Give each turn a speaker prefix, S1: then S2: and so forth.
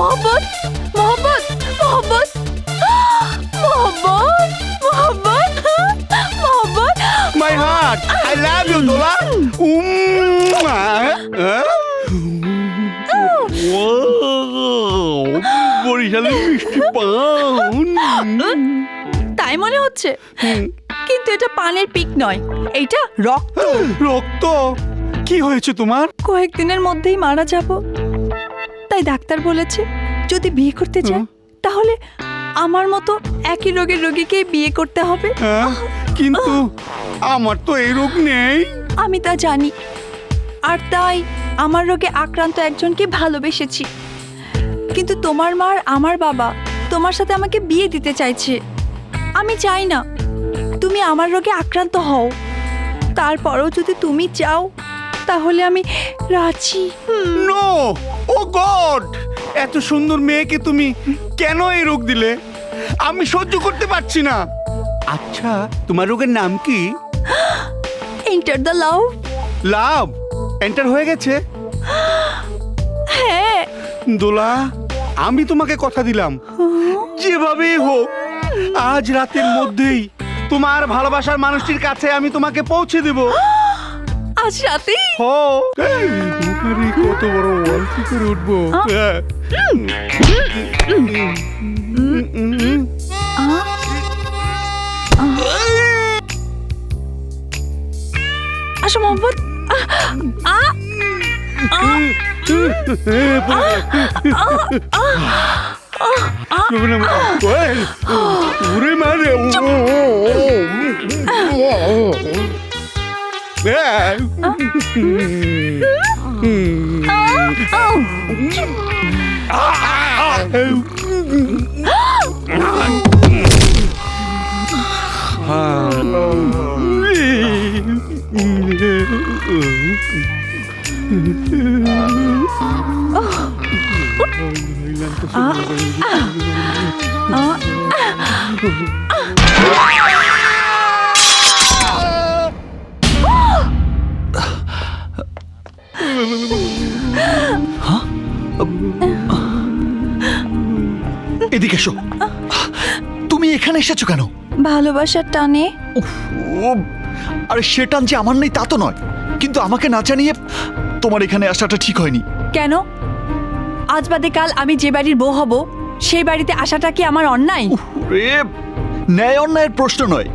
S1: মোহব্বত মোহব্বত মোহব্বত। মোহব্বত মোহব্বত মোহব্বত।
S2: My heart I love you Dola um, বরিশালের মিষ্টি পান।
S1: তাই মনে হচ্ছে? কিন্তু এটা পানের পিক নয় এইটা রক্ত।
S2: রক্ত? কি হয়েছে তোমার?
S1: কয়েকদিনের মধ্যেই মারা যাব। ডাক্তার বলেছে যদি বিয়ে করতে চাই তাহলে আমার মতো একই রোগের রোগীকেই বিয়ে করতে হবে।
S2: হ্যাঁ? কিন্তু আমার তো এই রোগ নেই।
S1: আমি তা জানি আর তাই আমার রোগে আক্রান্ত একজনকে ভালোবেসেছি। কিন্তু তোমার মা আর আমার বাবা তোমার সাথে আমাকে বিয়ে দিতে চাইছে। আমি চাই না তুমি আমার রোগে আক্রান্ত হও। তারপরও যদি তুমি চাও তাহলে আমি রাজি।
S2: নো! এত সুন্দর মেয়েকে তুমি কেন এই রোগ দিলে? আমি সহ্য করতে পারছি না। আচ্ছা তোমার রোগের নাম কি?
S1: Enter the love
S2: love. Enter হয়ে গেছে।
S1: হ্যাঁ।
S2: দোলা আমি তোমাকে কথা দিলাম। যেভাবেই হোক আজ রাতের মধ্যেই তোমার ভালোবাসার মানুষটির কাছে আমি তোমাকে পৌঁছে দেব।
S1: আজ রাতেই
S2: ওখানে কত বড় ওয়াল কি করে উঠবো হ্যাঁ।
S1: আসো মোহাম্মদ আহ, আহ,
S2: উড়ে মারে
S1: আহ,
S3: এদিকে এসো। তুমি এখানে এসেছ কেন?
S1: ভালোবাসার টানে।
S3: আরে সে টান যে আমার নেই তা তো নয়। কিন্তু আমাকে না জানিয়ে তোমার এখানে আসাটা ঠিক হয়নি।
S1: কেন? আজ বাদে কাল আমি যে বাড়ির বউ হব সেই বাড়িতে আসাটা কি আমার অন্যায়?
S3: রে ন্যায় অন্যায়ের প্রশ্ন নয়।